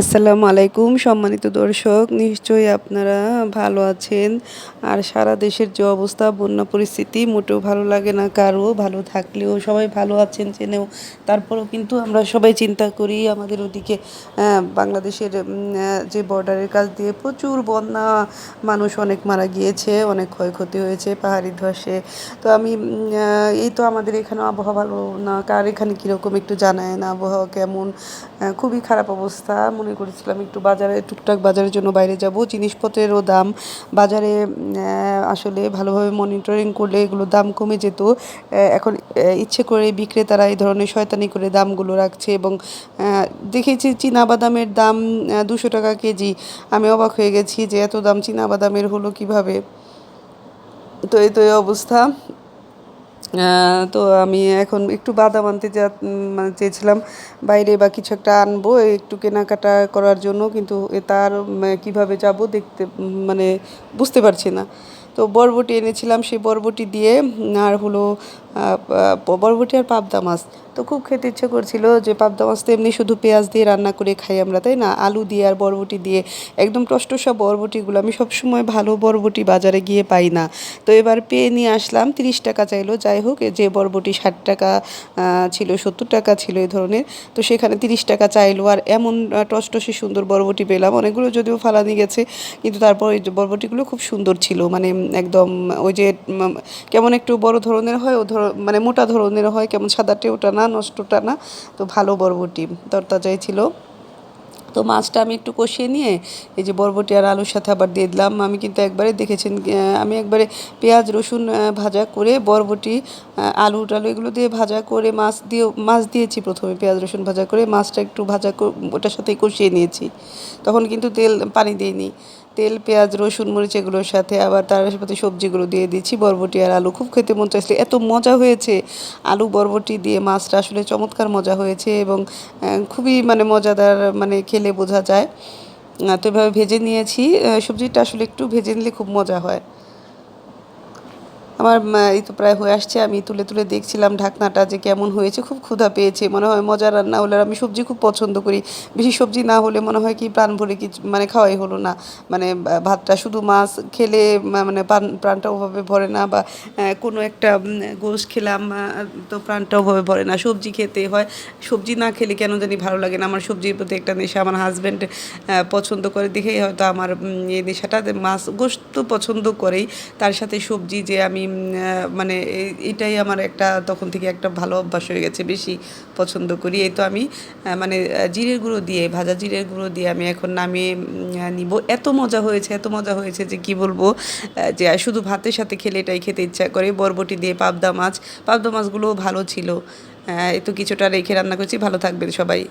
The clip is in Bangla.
আসসালামু আলাইকুম, সম্মানিত দর্শক, নিশ্চয়ই আপনারা ভালো আছেন। আর সারা দেশের যে অবস্থা, বন্যা পরিস্থিতি, মোটেও ভালো লাগে না কারও। ভালো থাকলেও সবাই ভালো আছেন জেনেও। তারপরেও কিন্তু আমরা সবাই চিন্তা করি, আমাদের ওদিকে বাংলাদেশের যে বর্ডারের কাছ দিয়ে প্রচুর বন্যা, মানুষ অনেক মারা গিয়েছে, অনেক ক্ষয়ক্ষতি হয়েছে, পাহাড়ি ধসে। তো আমি এই তো আমাদের এখানে আবহাওয়া ভালো না, কার এখানে কীরকম একটু জানায় না আবহাওয়া কেমন? খুবই খারাপ অবস্থা। মনে করেছিলাম, একটু বাজারে, টুকটাক বাজারের জন্য বাইরে যাব। জিনিসপত্রেরও দাম, বাজারে আসলে ভালোভাবে মনিটরিং করলে এগুলোর দাম কমে যেত। এখন ইচ্ছে করে বিক্রেতারা এই ধরনের শয়তানি করে দামগুলো রাখছে এবং দেখেছি চীনা বাদামের দাম দুশো টাকা কেজি। আমি অবাক হয়ে গেছি যে এত দাম চীনা বাদামের হলো কীভাবে? তো এই তো এই অবস্থা। তো আমি এখন একটু বাদাম আনতে যা মানে চেয়েছিলাম। বাইরে বা কিছু একটা আনব, একটু কেনাকাটা করার জন্য, কিন্তু তার কীভাবে যাব দেখতে মানে বুঝতে পারছি না। তো বরবটি এনেছিলাম, সেই বরবটি দিয়ে আর হলো বরবটি আর পাবদা মাছ। তো খুব খেতে ইচ্ছে করছিল যে পাবদা মাছ তো এমনি শুধু পেঁয়াজ দিয়ে রান্না করে খাই আমরা, তাই না? আলু দিয়ে আর বরবটি দিয়ে, একদম টসটসা বরবটিগুলো। আমি সবসময় ভালো বরবটি বাজারে গিয়ে পাই না। তো এবার পেয়ে নিয়ে আসলাম, তিরিশ টাকা চাইলো। যাই হোক যে বরবটি ষাট টাকা ছিল, সত্তর টাকা ছিল এই ধরনের, তো সেখানে তিরিশ টাকা চাইলো। আর এমন টসটসে সুন্দর বরবটি পেলাম। অনেকগুলো যদিও ফালানি গেছে, কিন্তু তারপর ওই বরবটিগুলো খুব সুন্দর ছিল মানে একদম ওই যে কেমন একটু বড় ধরনের হয়, ও ধর মানে মোটা ধরনের হয়, কেমন সাদাটে ওটা না, নষ্টটা না, তো ভালো বরবটি তরতাজাই ছিল। তো মাছটা আমি একটু কষিয়ে নিয়ে, এই যে বরবটি আর আলুর সাথে আবার দিয়ে দিলাম। আমি কিন্তু একবারে দেখেছেন আমি একবারে পেঁয়াজ, রসুন ভাজা করে বরবটি আলু টালু এগুলো দিয়ে ভাজা করে মাছ দিয়ে মাছ দিয়েছি প্রথমে পেঁয়াজ, রসুন ভাজা করে। মাছটা একটু ভাজা ওটার সাথেই কষিয়ে নিয়েছি। তখন কিন্তু তেল, পানি দিইনি। তেল, পেঁয়াজ, রসুন, মরিচ এগুলোর সাথে আবার তার সাথে সবজিগুলো দিয়ে দিচ্ছি, বরবটি আর আলু। খুব খেতে মন চাইছিল। এত মজা হয়েছে আলু, বরবটি দিয়ে। মাছটা আসলে চমৎকার মজা হয়েছে এবং খুবই মানে মজাদার মানে খেলে বোঝা যায়। তো এভাবে ভেজে নিয়েছি। সবজিটা আসলে একটু ভেজে নিলে খুব মজা হয়। আমার এই তো প্রায় হয়ে আসছে, আমি তুলে তুলে দেখছিলাম ঢাকনাটা যে কেমন হয়েছে, খুব ক্ষুধা পেয়েছে। মনে হয় মজা রান্না হলে আমি সবজি খুব পছন্দ করি। বেশি সবজি না হলে মনে হয় কি প্রাণ ভরে কিছু মানে খাওয়াই হলো না। মানে ভাতটা শুধু মাছ খেলে মানে প্রাণ, প্রাণটা ওভাবে ভরে না বা কোনো একটা গোশ খেলাম তো প্রাণটা ওভাবে ভরে না। সবজি খেতে হয়। সবজি না খেলে কেন জানি ভালো লাগে না। আমার সবজির প্রতি একটা নেশা। আমার হাজব্যান্ড পছন্দ করে। দেখেই হয়তো আমার এই নেশাটা মাছ, গোশ তো পছন্দ করেই। তার সাথে সবজি যে আমি মানে এটাই আমার একটা তখন থেকে একটা ভালো অভ্যাস হয়ে গেছে বেশি পছন্দ করি। এই তো আমি মানে জিরের গুঁড়ো দিয়ে, ভাজা জিরের গুঁড়ো দিয়ে আমি এখন নামিয়ে নিব। এত মজা হয়েছে, এত মজা হয়েছে যে কি বলব যে শুধু ভাতের সাথে খেলে এটাই খেতে ইচ্ছা করে। বরবটি দিয়ে পাবদা মাছ, পাবদা মাছগুলোও ভালো ছিল। এই কিছুটা রেখে রান্না করছি। ভালো থাকবেন সবাই।